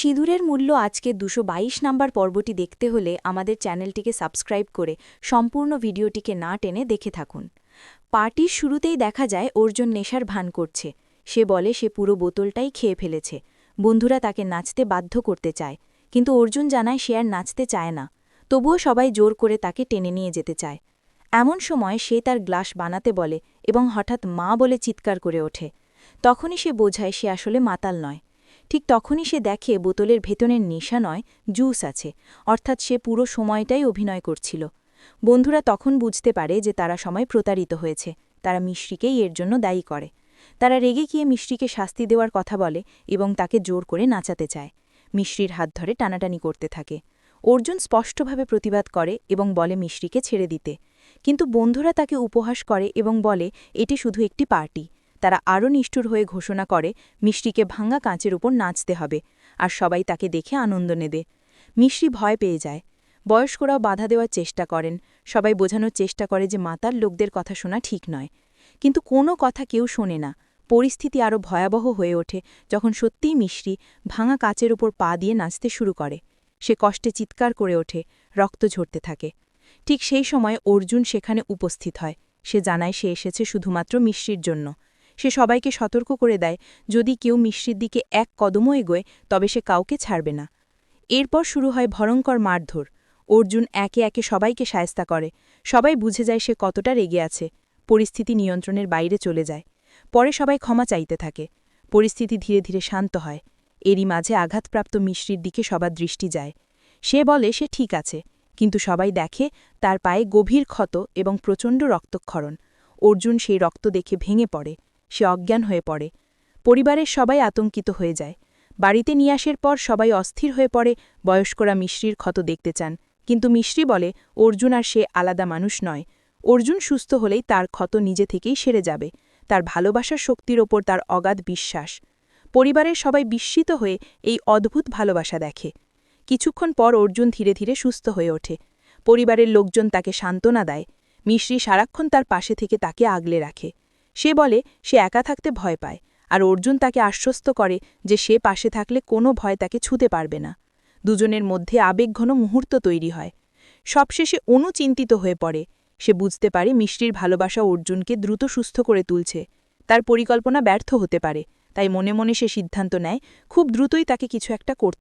সিঁদুরের মূল্য আজকে দুশো বাইশ নাম্বার পর্বটি দেখতে হলে আমাদের চ্যানেলটিকে সাবস্ক্রাইব করে সম্পূর্ণ ভিডিওটিকে না টেনে দেখে থাকুন। পার্টির শুরুতেই দেখা যায়, অর্জুন নেশার ভান করছে। সে বলে, সে পুরো বোতলটাই খেয়ে ফেলেছে। বন্ধুরা তাকে নাচতে বাধ্য করতে চায়। কিন্তু অর্জুন জানায়, সে আর নাচতে চায় না। তবুও সবাই জোর করে তাকে টেনে নিয়ে যেতে চায়। এমন সময় সে তার গ্লাস বানাতে বলে এবং হঠাৎ মা বলে চিৎকার করে ওঠে। তখনই সে বোঝায়, সে আসলে মাতাল নয়। ঠিক তখনই সে দেখে বোতলের ভেতনের নেশা নয় জুস আছে, অর্থাৎ সে পুরো সময়টাই অভিনয় করছিল। বন্ধুরা তখন বুঝতে পারে যে তারা সময় প্রতারিত হয়েছে, তারা মিশ্রিকেই এর জন্য দায়ী করে। তারা রেগে গিয়ে মিশ্রিকে শাস্তি দেওয়ার কথা বলে এবং তাকে জোর করে নাচাতে চায়। মিশ্রির হাত ধরে টানাটানি করতে থাকে। অর্জুন স্পষ্টভাবে প্রতিবাদ করে এবং বলে মিশ্রিকে ছেড়ে দিতে। কিন্তু বন্ধুরা তাকে উপহাস করে এবং বলে, এটি শুধু একটি পার্টি। তারা আরও নিষ্ঠুর হয়ে ঘোষণা করে, মিষ্টিকে ভাঙা কাঁচের উপর নাচতে হবে, আর সবাই তাকে দেখে আনন্দ নেবে। মিষ্টি ভয় পেয়ে যায়। বয়স্করাও বাধা দেওয়ার চেষ্টা করেন। সবাই বোঝানোর চেষ্টা করে যে মাতার লোকদের কথা শোনা ঠিক নয়। কিন্তু কোনো কথা কেউ শোনে না। পরিস্থিতি আরও ভয়াবহ হয়ে ওঠে যখন সত্যিই মিশ্রি ভাঙা কাচের উপর পা দিয়ে নাচতে শুরু করে। সে কষ্টে চিৎকার করে ওঠে, রক্ত ঝরতে থাকে। ঠিক সেই সময় অর্জুন সেখানে উপস্থিত হয়। সে জানায় সে এসেছে শুধুমাত্র মিশ্রির জন্য। সে সবাইকে সতর্ক করে দেয়, যদি কেউ মিষ্টির দিকে এক কদমও এগোয়, তবে সে কাউকে ছাড়বে না। এরপর শুরু হয় ভয়ঙ্কর মারধর। অর্জুন একে একে সবাইকে সায়স্তা করে। সবাই বুঝে যায় সে কতটা রেগে আছে। পরিস্থিতি নিয়ন্ত্রণের বাইরে চলে যায়। পরে সবাই ক্ষমা চাইতে থাকে। পরিস্থিতি ধীরে ধীরে শান্ত হয়। এরই মাঝে আঘাতপ্রাপ্ত মিশ্রির দিকে সবার দৃষ্টি যায়। সে বলে, সে ঠিক আছে। কিন্তু সবাই দেখে, তার পায়ে গভীর ক্ষত এবং প্রচণ্ড রক্তক্ষরণ। অর্জুন সেই রক্ত দেখে ভেঙে পড়ে। সে অজ্ঞান হয়ে পড়ে। পরিবারের সবাই আতঙ্কিত হয়ে যায়। বাড়িতে নিয়ে আসার পর সবাই অস্থির হয়ে পড়ে, বয়স্করা মিশ্রির ক্ষত দেখতে চান। কিন্তু মিশ্রি বলে, অর্জুন আর সে আলাদা মানুষ নয়। অর্জুন সুস্থ হলেই তার ক্ষত নিজে থেকেই সেরে যাবে। তার ভালোবাসার শক্তির ওপর তার অগাধ বিশ্বাস। পরিবারের সবাই বিস্মিত হয়ে এই অদ্ভুত ভালোবাসা দেখে। কিছুক্ষণ পর অর্জুন ধীরে ধীরে সুস্থ হয়ে ওঠে। পরিবারের লোকজন তাকে সান্ত্বনা দেয়। মিশ্রি সারাক্ষণ তার পাশে থেকে তাকে আগলে রাখে। সে বলে, সে একা থাকতে ভয় পায়, আর অর্জুন তাকে আশ্বস্ত করে যে সে পাশে থাকলে কোনো ভয় তাকে ছুতে পারবে না। দুজনের মধ্যে আবেগঘন মুহূর্ত তৈরি হয়। সবশেষে অনুচিন্তিত হয়ে পড়ে। সে বুঝতে পারে মিষ্টির ভালোবাসা অর্জুনকে দ্রুত সুস্থ করে তুলছে। তার পরিকল্পনা ব্যর্থ হতে পারে, তাই মনে মনে সে সিদ্ধান্ত নেয়, খুব দ্রুতই তাকে কিছু একটা করতে